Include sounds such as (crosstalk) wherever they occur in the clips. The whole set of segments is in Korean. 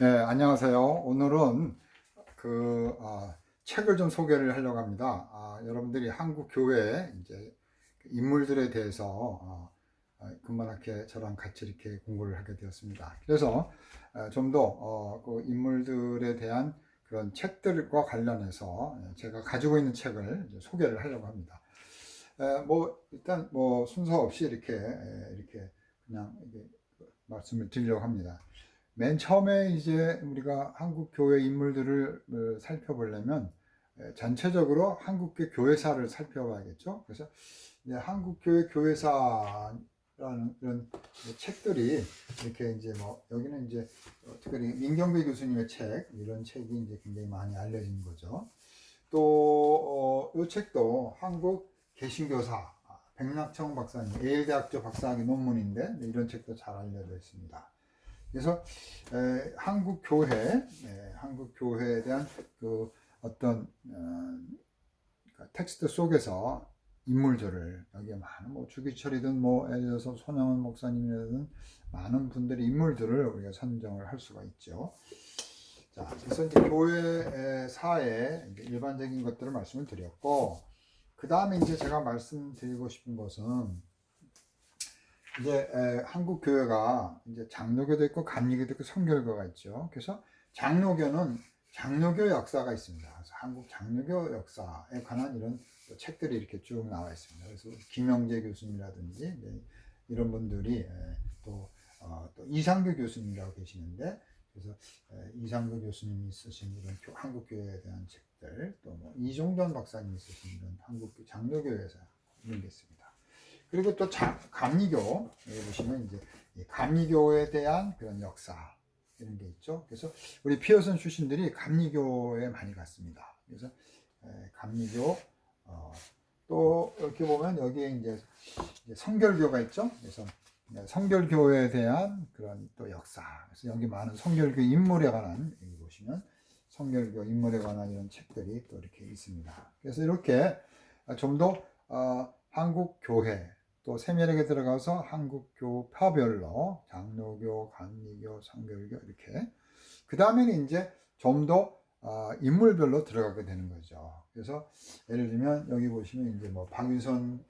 네, 안녕하세요. 오늘은 그 아, 책을 좀 소개를 하려고 합니다. 아, 여러분들이 한국 교회 이제 인물들에 대해서 어, 어, 그만하게 저랑 같이 이렇게 공부를 하게 되었습니다. 그래서 좀더 어, 그 인물들에 대한 그런 책들과 관련해서 제가 가지고 있는 책을 소개를 하려고 합니다. 에, 뭐 일단 뭐 순서 없이 이렇게 에, 이렇게 그냥 이렇게 말씀을 드리려고 합니다. 맨 처음에 이제 우리가 한국 교회 인물들을 어, 살펴보려면 에, 전체적으로 한국교 교회사를 살펴봐야겠죠. 그래서 이제 한국교회 교회사라는 이런 책들이 이렇게 이제 뭐 여기는 이제 특별히 민경배 교수님의 책 이런 책이 이제 굉장히 많이 알려진 거죠. 또이 어, 책도 한국 개신교사 아, 백낙청 박사님 예일대학교 박사학위 논문인데 이런 책도 잘 알려져 있습니다. 그래서 에, 한국 교회, 에, 한국 교회에 대한 그 어떤 어, 그러니까 텍스트 속에서 인물들을 여기에 많은 뭐 주기철이든 뭐 예를 들어서 손영은 목사님이라든 많은 분들의 인물들을 우리가 선정을 할 수가 있죠. 자, 그래서 이제 교회 사의 일반적인 것들을 말씀을 드렸고, 그 다음에 이제 제가 말씀드리고 싶은 것은 이제 한국 교회가 이제 장로교도 있고 감리교도 있고 성결교가 있죠. 그래서 장로교는 장로교 역사가 있습니다. 그래서 한국 장로교 역사에 관한 이런 책들이 이렇게 쭉 나와 있습니다. 그래서 김영재 교수님이라든지 이런 분들이 또, 어, 또 이상규 교수님이라고 계시는데 그래서 이상규 교수님이 쓰신 이런 한국 교회에 대한 책들 또 뭐 이종전 박사님이 쓰신 이런 한국 장로교회에서 이런 게 있습니다. 그리고 또 자, 감리교 여기 보시면 이제 감리교에 대한 그런 역사 이런 게 있죠. 그래서 우리 피어슨 출신들이 감리교에 많이 갔습니다. 그래서 감리교 어, 또 이렇게 보면 여기에 이제 성결교가 있죠. 그래서 성결교에 대한 그런 또 역사. 그래서 여기 많은 성결교 인물에 관한 여기 보시면 성결교 인물에 관한 이런 책들이 또 이렇게 있습니다. 그래서 이렇게 좀더 어, 한국 교회 또 세밀하게 들어가서 한국교 파별로 장로교, 감리교, 성결교 이렇게 그 다음에는 이제 좀더 어, 인물별로 들어가게 되는 거죠. 그래서 예를 들면 여기 보시면 이제 뭐 박유선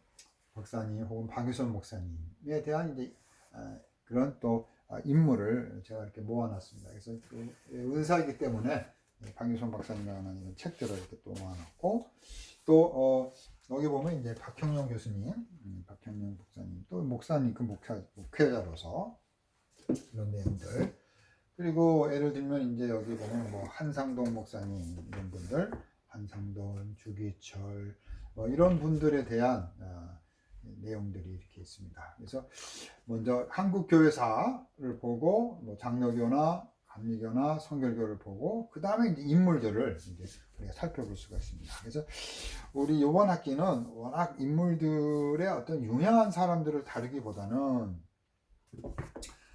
박사님 혹은 박유선 목사님에 대한 이제 어, 그런 또 어, 인물을 제가 이렇게 모아놨습니다. 그래서 그 은사이기 때문에 박유선 박사님이라는 이런 책들을 이렇게 또 모아놨고 또 어, 여기 보면 이제 박형영 교수님, 음, 박형영 목사님, 또 목사님 그 목회, 목회자로서 이런 내용들. 그리고 예를 들면 이제 여기 보면 뭐 한상동 목사님 이런 분들, 한상돈, 주기철 뭐 이런 분들에 대한 어, 내용들이 이렇게 있습니다. 그래서 먼저 한국 교회사를 보고 뭐 장로교나 감리교나 성결교를 보고 그 다음에 인물들을 이제 우리가 살펴볼 수가 있습니다. 그래서 우리 이번 학기는 워낙 인물들의 어떤 유명한 사람들을 다루기보다는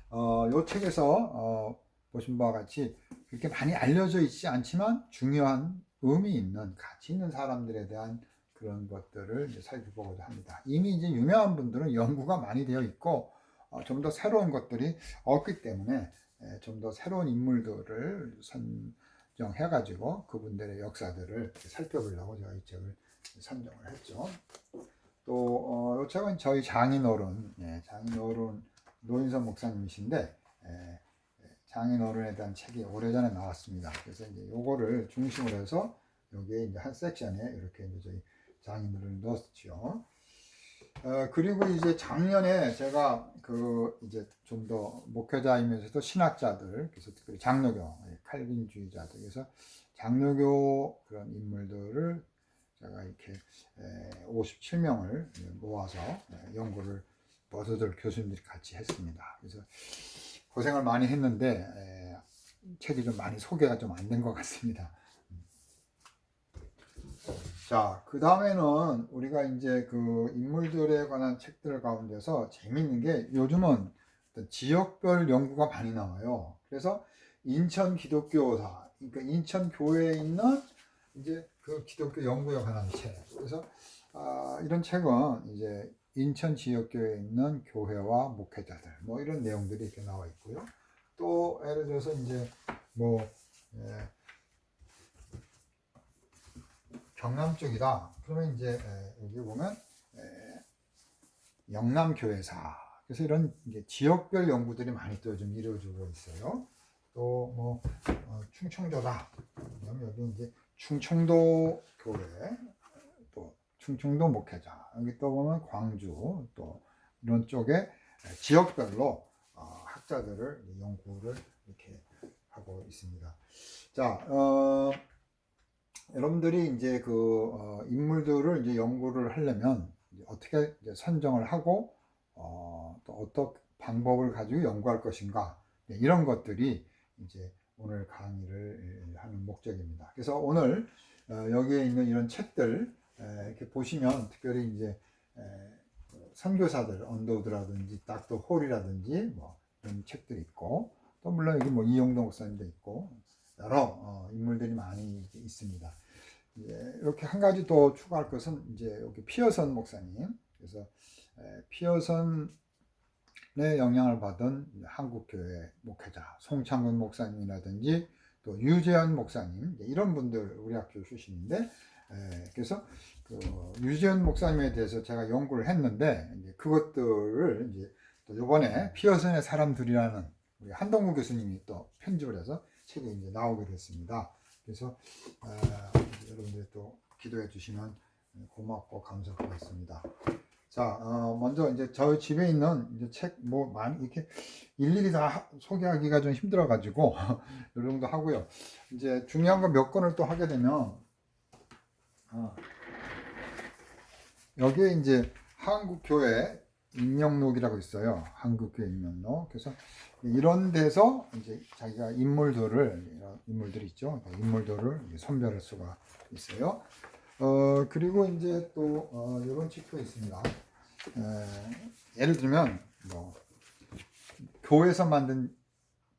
어, 요 책에서 어, 보신 바와 같이 그렇게 많이 알려져 있지 않지만 중요한 의미 있는 가치 있는 사람들에 대한 그런 것들을 이제 살펴보고자 합니다. 이미 이제 유명한 분들은 연구가 많이 되어 있고 어, 좀더 새로운 것들이 없기 때문에 예, 좀 더 새로운 인물들을 선정해가지고 그분들의 역사들을 살펴보려고 제가 이 책을 선정을 했죠. 또, 어, 이 책은 저희 장인어른, 예, 장인어른 노인선 목사님이신데, 예, 예, 장인어른에 대한 책이 오래전에 나왔습니다. 그래서 이제 요거를 중심으로 해서 여기에 이제 한 섹션에 이렇게 이제 저희 장인어른을 넣었죠. 어, 그리고 이제 작년에 제가 그 이제 좀 더 목회자이면서도 신학자들, 그래서 특별히 장로교, 예, 칼빈주의자들, 그래서 장로교 그런 인물들을 제가 이렇게 57명을 모아서 예, 연구를 모두들 교수님들이 같이 했습니다. 그래서 고생을 많이 했는데 책이 좀 많이 소개가 좀 안 된 것 같습니다. 자, 그 다음에는 우리가 이제 그 인물들에 관한 책들 가운데서 재밌는 게 요즘은 지역별 연구가 많이 나와요. 그래서 인천 기독교사, 그러니까 인천 교회에 있는 이제 그 기독교 연구에 관한 책. 그래서 아, 이런 책은 이제 인천 지역교회에 있는 교회와 목회자들, 뭐 이런 내용들이 이렇게 나와 있고요. 또 예를 들어서 이제 뭐 예, 경남 쪽이다. 그러면 이제 예, 여기 보면 예, 영남교회사. 그래서 이런 지역별 연구들이 많이 또좀 이루어지고 있어요. 또 뭐 충청도다. 그러면 여기 이제 충청도 교회, 또 충청도 목회자. 여기 또 보면 광주, 또 이런 쪽에 지역별로 어, 학자들을 연구를 이렇게 하고 있습니다. 자, 어, 여러분들이 이제 그 어, 인물들을 이제 연구를 하려면 어떻게 선정을 하고 어, 또 어떤 방법을 가지고 연구할 것인가 네, 이런 것들이 이제 오늘 강의를 하는 목적입니다. 그래서 오늘 어, 여기에 있는 이런 책들 에, 이렇게 보시면 특별히 이제 선교사들 언더우드라든지 닥터 홀이라든지 뭐 이런 책들이 있고 또 물론 여기 뭐 이용도 목사님도 있고 여러 어, 인물들이 많이 있습니다. 이제 이렇게 한 가지 더 추가할 것은 이제 여기 피어선 목사님 그래서 에, 피어선의 영향을 받은 한국교회 목회자 송창근 목사님이라든지 또 유재현 목사님 이런 분들 우리 학교 출신인데 에, 그래서 그 유재현 목사님에 대해서 제가 연구를 했는데 이제 그것들을 이제 또 이번에 피어선의 사람들이라는 우리 한동구 교수님이 또 편집을 해서 책이 이제 나오게 됐습니다. 그래서 아, 여러분들이 또 기도해 주시면 고맙고 감사하겠습니다. 자, 어, 먼저 이제 저희 집에 있는 이제 책 뭐 많이 이렇게 일일이 다 하- 소개하기가 좀 힘들어가지고 (laughs) 이 정도 하고요. 이제 중요한 거 몇 권을 또 하게 되면 어, 여기에 이제 한국교회 인명록이라고 있어요. 한국교회 인명록. 그래서 이런 데서 이제 자기가 인물들을 인물들이 있죠. 그 인물들을 선별할 수가 있어요. 어 그리고 이제 또 어, 이런 책도 있습니다. 에, 예를 들면 뭐 교회에서 만든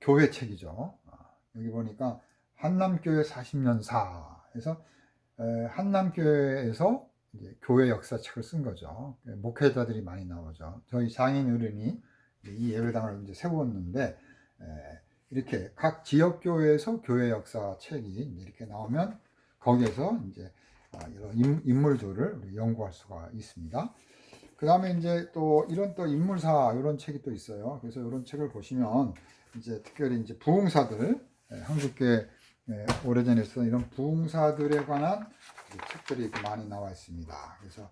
교회 책이죠. 아, 여기 보니까 한남교회 40년사 해서 에, 한남교회에서 이제 교회 역사책을 쓴 거죠. 목회자들이 많이 나오죠. 저희 장인 어른이 이 예배당을 이제 세웠는데 에, 이렇게 각 지역 교회에서 교회 역사 책이 이렇게 나오면 거기에서 이제 아, 이런 인- 인물들을 연구할 수가 있습니다. 그 다음에 이제 또 이런 또 인물사 이런 책이 또 있어요. 그래서 이런 책을 보시면 이제 특별히 이제 부흥사들 에, 한국계 에, 오래전에 쓰던 이런 부흥사들에 관한 책들이 많이 나와 있습니다. 그래서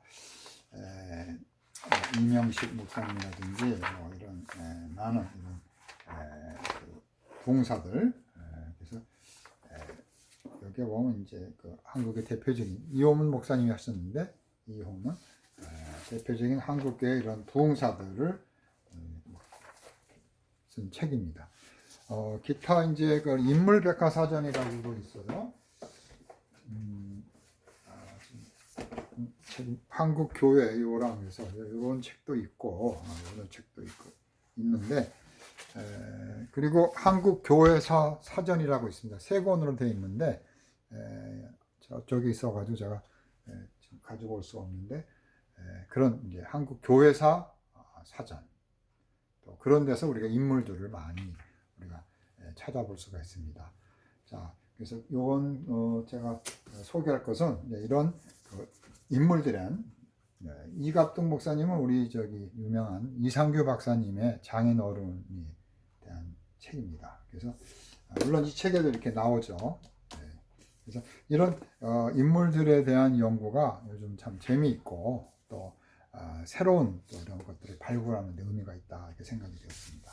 이명식 목사님이라든지 뭐 이런 에, 많은 이런 에, 그 부흥사들 에, 그래서 에, 여기에 보면 이제 그 한국의 대표적인 이호문 목사님이 하셨는데 이호문 에, 대표적인 한국의 이런 부흥사들을 음, 쓴 책입니다. 어, 기타 이제 그 인물 백과사전이라고도 있어요. 음, 한국 교회 요랑 해서 이런 책도 있고 아, 이런 책도 있고 있는데 에, 그리고 한국 교회사 사전이라고 있습니다. 세 권으로 되어 있는데 에, 저쪽에 있어가지고 제가 에, 가지고 올 수 없는데 에, 그런 이제 한국 교회사 아, 사전 또 그런 데서 우리가 인물들을 많이 우리가 에, 찾아볼 수가 있습니다. 자, 그래서 요건 어, 제가 소개할 것은 이런 그 인물들은 네, 이갑동 목사님은 우리 저기 유명한 이상규 박사님의 장인 어른이 대한 책입니다. 그래서 아, 물론 이 책에도 이렇게 나오죠. 네. 그래서 이런 어, 인물들에 대한 연구가 요즘 참 재미있고 또 아, 새로운 또 이런 것들을 발굴하는 데 의미가 있다 이렇게 생각이 되었습니다.